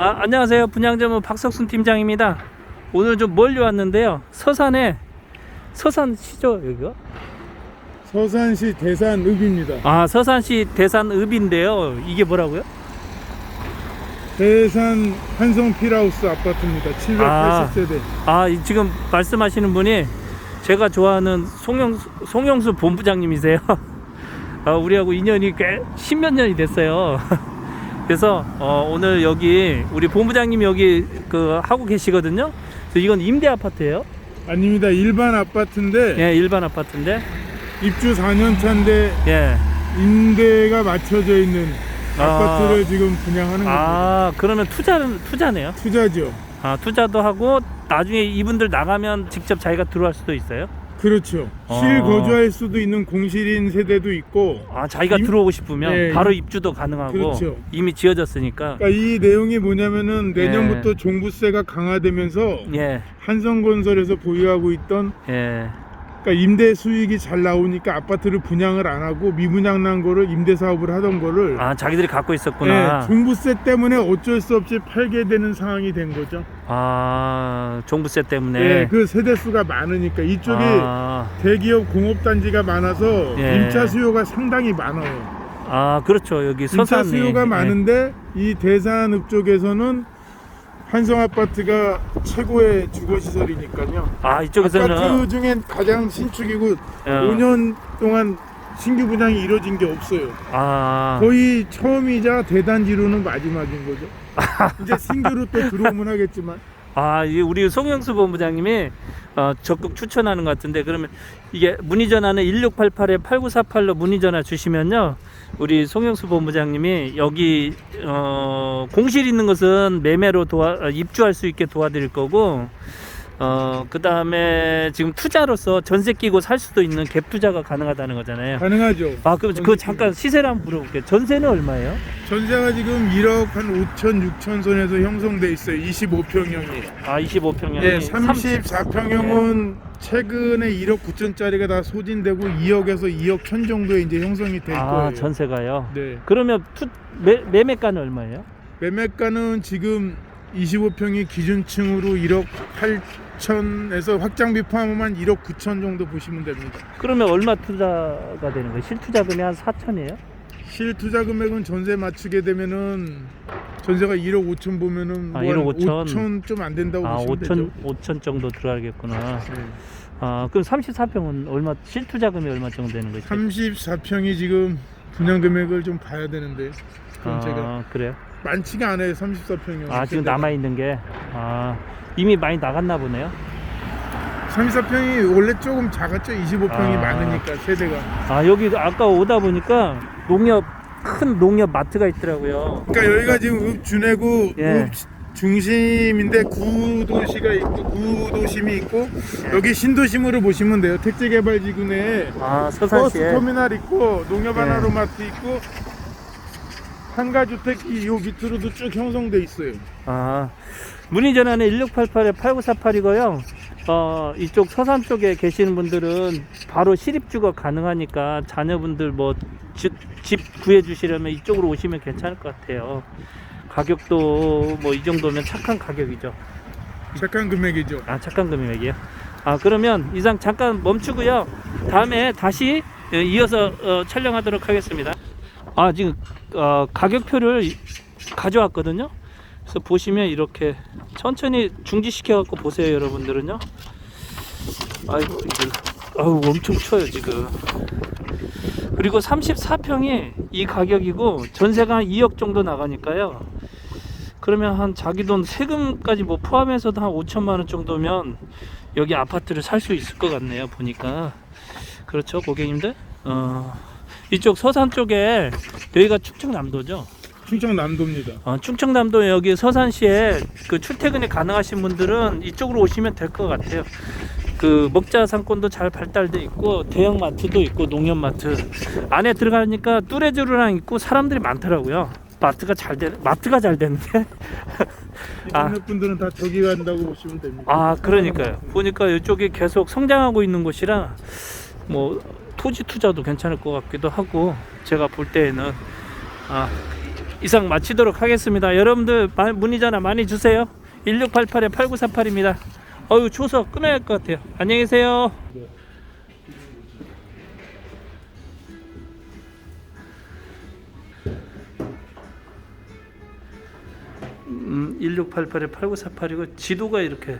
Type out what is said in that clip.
아, 안녕하세요. 분양점은 박석순 팀장입니다. 오늘 좀 멀리 왔는데요. 서산에 서산시죠 여기가? 서산시 대산읍입니다. 아 서산시 대산읍인데요. 이게 뭐라고요? 대산 한성 필하우스 아파트입니다. 780세대. 아 이- 지금 말씀하시는 분이 제가 좋아하는 송영수, 송영수 본부장님이세요. 아, 우리하고 인연이 꽤 십몇 년이 됐어요. 그래서 어, 오늘 여기 우리 본부장님 여기 그 하고 계시거든요. 그래서 이건 임대 아파트예요. 아닙니다. 일반 아파트인데 예, 일반 아파트인데. 입주 4년 차인데 예. 임대가 맞춰져 있는 아. 아파트를 지금 분양하는 겁니다. 아 그러면 투자는 투자네요. 투자죠. 아 투자도 하고 나중에 이분들 나가면 직접 자기가 들어갈 수도 있어요. 그렇죠. 아. 실 거주할 수도 있는 공실인 세대도 있고 아 자기가 임- 들어오고 싶으면 네, 바로 입주도 가능하고 그렇죠. 이미 지어졌으니까. 그러니까 이 내용이 뭐냐면은 내년부터 예. 종부세가 강화되면서 예, 한성건설에서 보유하고 있던 예. 그러니까 임대 수익이 잘 나오니까 아파트를 분양을 안 하고 미분양 난 거를 임대 사업을 하던 거를 아 자기들이 갖고 있었구나. 예, 종부세 때문에 어쩔 수 없이 팔게 되는 상황이 된 거죠. 아 종부세 때문에. 예, 그 세대 수가 많으니까 이쪽이 아, 대기업 공업 단지가 많아서 예. 임차 수요가 상당히 많아요. 아 그렇죠 여기 임차 서산이. 수요가 예. 많은데 이 대산읍 쪽에서는 한성 아파트가 최고의 주거 시설이니까요. 아 이쪽에서는 아파트 중엔 가장 신축이고 어. 5년 동안 신규 분양이 이루어진 게 없어요. 아 거의 처음이자 대단지로는 마지막인 거죠. 이제 신규로 또 들어오면 하겠지만 아, 이 우리 송영수 본부장님이 어, 적극 추천하는 것 같은데 그러면 이게 문의 전화는 1688에 8948로 문의 전화 주시면요. 우리 송영수 본부장님이 여기 어, 공실 있는 것은 매매로 도와 어, 입주할 수 있게 도와드릴 거고 어, 그 다음에 지금 투자로서 전세 끼고 살 수도 있는 갭 투자가 가능하다는 거잖아요. 가능하죠. 아, 그럼 그 잠깐 시세를 한번 물어볼게요. 전세는 얼마예요? 전세가 지금 1억 한 5천 6천 선에서 형성돼 있어요. 25평형이. 아, 25평형이 네, 34평형은 최근에 1억 9천짜리가 다 소진되고 2억에서 2억 천 정도에 이제 형성이 될 아, 거예요. 전세가요. 네. 그러면 투, 매, 매매가는 얼마예요? 매매가는 지금 25평이 기준층으로 1억 8 천에서 확장비 포함하면 1억 9천 정도 보시면 됩니다. 그러면 얼마 투자가 되는 거예요? 실투자금이 한 4천이에요? 실 투자 금액은 전세 맞추게 되면은 전세가 1억 5천 보면은 아, 뭐 1억 5천. 5천 좀 안 된다고 아, 보시면 5천, 되죠. 5천 정도 들어가겠구나. 네. 아, 그럼 34평은 얼마, 실투자금이 얼마 정도 되는 거죠? 34평이 지금 분양 금액을 좀 봐야 되는데 그럼 아, 제가 그래요? 많지가 않아요 34평이 아, 지금 남아있는 게, 아, 이미 많이 나갔나 보네요. 34평이 원래 조금 작았죠 25평이 아. 많으니까 세대가 아, 여기 아까 오다 보니까 농협, 큰 농협 마트가 있더라고요. 그러니까 여기가 지금 읍 준해구 예. 읍 중심인데 구도시가 있고 구도심이 있고 여기 신도심으로 보시면 돼요 택지개발지구 내에 아, 버스 서산시에. 터미널 있고 농협 예. 하나로마트 있고 상가주택이 요 밑으로도 쭉 형성돼 있어요 아, 문의 전화는 1688에 8948이고요. 어, 이쪽 서산 쪽에 계시는 분들은 바로 실입주가 가능하니까 자녀분들 뭐 집 구해 주시려면 이쪽으로 오시면 괜찮을 것 같아요. 가격도 뭐 이 정도면 착한 가격이죠. 착한 금액이죠 아, 착한 금액이에요. 아, 그러면 이상 잠깐 멈추고요. 다음에 다시 예, 이어서 어, 촬영하도록 하겠습니다. 아, 지금 어, 가격표를 가져왔거든요. 그래서 보시면 이렇게 천천히 중지시켜 갖고 보세요, 여러분들은요. 아이고, 이거 아우 엄청 추워요, 지금. 그리고 34평이 이 가격이고 전세가 한 2억 정도 나가니까요. 그러면 한 자기 돈 세금까지 뭐 포함해서도 한 5천만 원 정도면 여기 아파트를 살 수 있을 것 같네요. 보니까 그렇죠, 고객님들. 어, 이쪽 서산 쪽에 여기가 충청남도죠. 충청남도입니다 어, 충청남도 여기 서산시에 그 출퇴근이 가능하신 분들은 이쪽으로 오시면 될 것 같아요. 그 먹자 상권도 잘 발달돼 있고 대형 마트도 있고 농협 마트 안에 들어가니까 뚜레쥬르랑 있고 사람들이 많더라고요. 마트가 잘 되, 마트가 잘 됐는데. 아. 이동네 분들은 다 저기 간다고 보시면 됩니다 아, 그러니까요. 보니까 이쪽이 계속 성장하고 있는 곳이라 뭐 토지 투자도 괜찮을 것 같기도 하고 제가 볼 때에는 아 이상 마치도록 하겠습니다. 여러분들 마- 문의 전화 많이 주세요. 1688에 8948입니다. 어유 추워서 끊어야 할 것 같아요. 안녕히 계세요. 음, 1688에 8948이고 지도가 이렇게